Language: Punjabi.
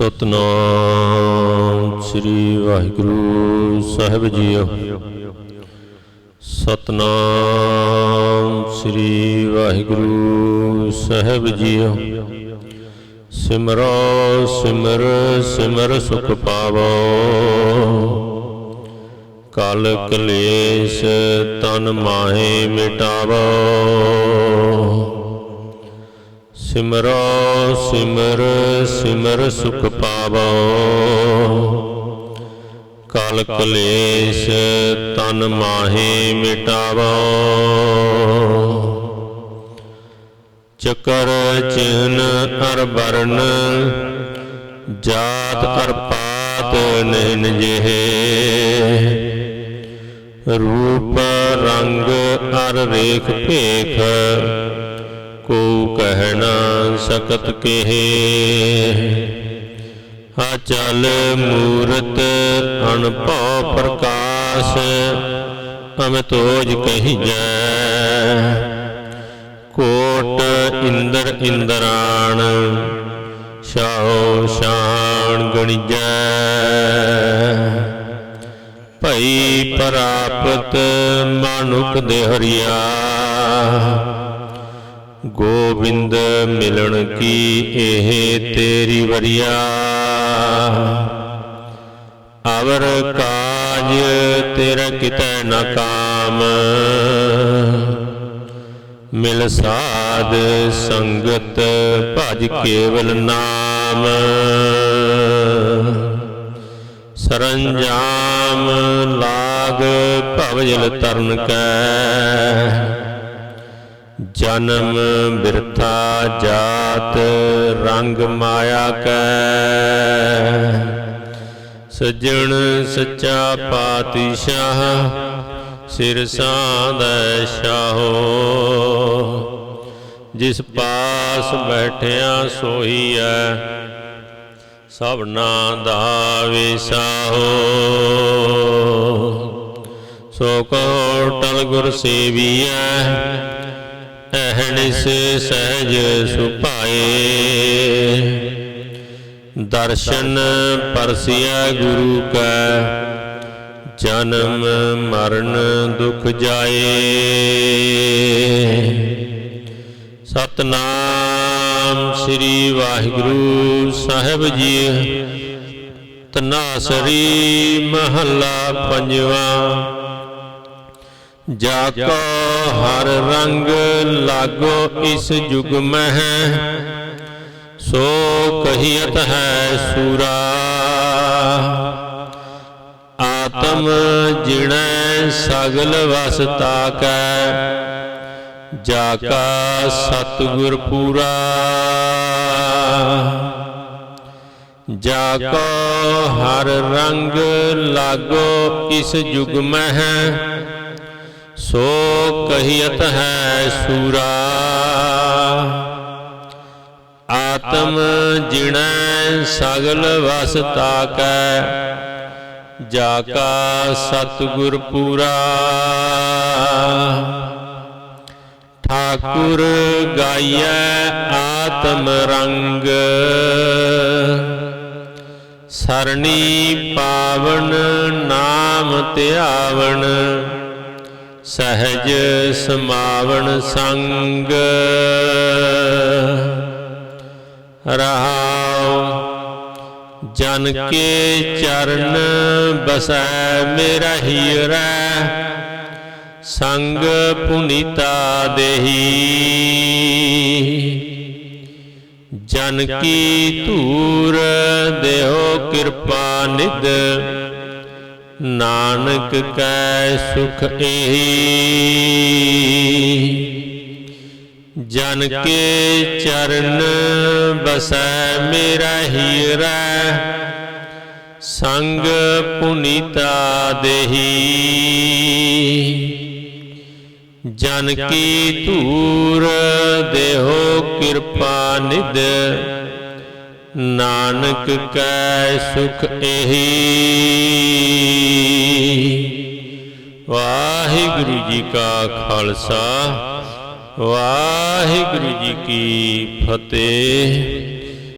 ਸਤਨਾਮ ਸ੍ਰੀ ਵਾਹਿਗੁਰੂ ਸਾਹਿਬ ਜੀਓ। ਸਤਨਾਮ ਸ੍ਰੀ ਵਾਹਿਗੁਰੂ ਸਾਹਿਬ ਜੀਓ। ਸਿਮਰੋ ਸਿਮਰ ਸਿਮਰ ਸੁਖ ਪਾਵੋ। ਕਲ ਕਲੇਸ਼ ਤਨ ਮਾਹੇ ਮਿਟਾਵੋ। ਸਿਮਰੋ ਸਿਮਰ ਸਿਮਰ ਸੁਖ ਪਾਵੋ। ਕਲ ਕਲੇਸ਼ ਤਨ ਮਾਹੇ ਮਿਟਾਵੋ। ਚਕਰ ਚਿਹਨ ਅਰ ਬਰਨ ਜਾਤ ਅਰ ਪਾਤ ਨੈਨ ਜਿਹੇ। ਰੂਪ ਰੰਗ ਅਰ ਰੇਖ ਭੇਖ ਕੋ ਕਹਿ ਸਕਤ ਕਹੇ। ਅਚਲ ਮੂਰਤ ਅਨਭਉ ਪ੍ਰਕਾਸ਼ ਅਮਤੋਜ ਕਹੀ ਜੈ। ਕੋਟ ਇੰਦਰ ਇੰਦਰਾਣ, ਸ਼ਾਹੋ ਸ਼ਾਨ ਗਣਿਜੈ। ਭਈ ਪ੍ਰਾਪਤ ਮਾਨੁਕ ਦੇ ਹਰੀਆ। ਗੋਬਿੰਦ ਮਿਲਣ ਕੀ ਇਹ ਤੇਰੀ ਵਰਿਆ? ਅਵਰ ਕਾਜ ਤੇਰਾ ਕਿਤੈ ਨ ਕਾਮ। ਮਿਲ ਸਾਧ ਸੰਗਤ ਭਜ ਕੇਵਲ ਨਾਮ। ਸਰੰਜਾਮ ਲਾਗ ਭਵਜਲ ਤਰਨ ਕੈ। ਜਨਮ ਬਿਰਥਾ ਜਾਤ ਰੰਗ ਮਾਇਆ ਕੈ। ਸਜਣ ਸੱਚਾ ਪਾਤਸ਼ਾਹ ਸਿਰ ਸਾਂਦੈ ਸ਼ਾਹੋ। ਜਿਸ ਪਾਸ ਬੈਠਿਆ ਸੋਈ ਐ, ਸਭਨਾ ਦਾ ਵਿਸਾਹੋ ਸੋ ਕੋ ਟਲ ਗੁਰ ਸੇਵੀਐ ਅਹਨਿਸ ਸਹਿਜ ਸੁਭਾਏ। ਦਰਸ਼ਨ ਪਰਸਿਆ ਗੁਰੂ ਕੈ, ਜਨਮ ਮਰਨ ਦੁਖ ਜਾਏ। ਸਤਨਾਮ ਸ੍ਰੀ ਵਾਹਿਗੁਰੂ ਸਾਹਿਬ ਜੀ। ਤਨਾਸਰੀ ਮਹੱਲਾ ਪੰਜਵਾ। ਜਾ ਕੋ ਹਰ ਰੰਗ ਲਾਗੋ ਇਸ ਯੁਗ ਮਹਿ। ਸੋ ਕਹੀਤ ਹੈ ਸੂਰਾ। ਆਤਮ ਜਿਣੈ ਸਗਲ ਵਸਤਾ ਕੈ ਜਾ ਕਾ ਸਤਿਗੁਰ ਪੂਰਾ। ਜਾ ਕੋ ਹਰ ਰੰਗ ਲਾਗੋ ਇਸ ਯੁਗ ਮਹਿ। ਸੋ ਕਹੀਤ ਹੈ ਸੂਰਾ। ਆਤਮ ਜਿਣੈ ਸਗਲ ਵਸਤਾ ਕੈ ਜਾ ਕਾ ਸਤਿਗੁਰ ਪੂਰਾ। ਠਾਕੁਰ ਗਾਈਐ ਆਤਮ ਰੰਗ। ਸਰਣੀ ਪਾਵਨ ਨਾਮ ਧਿਆਵਨ। ਸਹਿਜ ਸਮਾਵਣ ਸੰਗ। ਰਹਾਉ, ਜਨ ਕੇ ਚਰਨ ਬਸੈ ਮੇਰਾ ਹੀਰੈ ਸੰਗ ਪੁਨੀਤਾ ਦੇਹੀ। ਜਨ ਕੀ ਧੂਰ ਦੇਹੋ ਕਿਰਪਾ ਨਿਦ ਨਾਨਕ ਕੈ ਸੁਖ ਏਹੀ। ਜਨ ਕੇ ਚਰਨ ਬਸੈ ਮੇਰਾ ਹੀਰਾ ਸੰਗ ਪੁਨੀਤਾ ਦੇਹੀ। ਜਨ ਕੀ ਧੂਰ ਦੇਹੋ ਕਿਰਪਾ ਨਿਦ ਨਾਨਕ ਕੈ ਸੁਖ ਏਹੀ ਵਾਹਿਗੁਰੂ ਜੀ ਕਾ ਖਾਲਸਾ ਵਾਹਿਗੁਰੂ ਜੀ ਕੀ ਫਤਿਹ।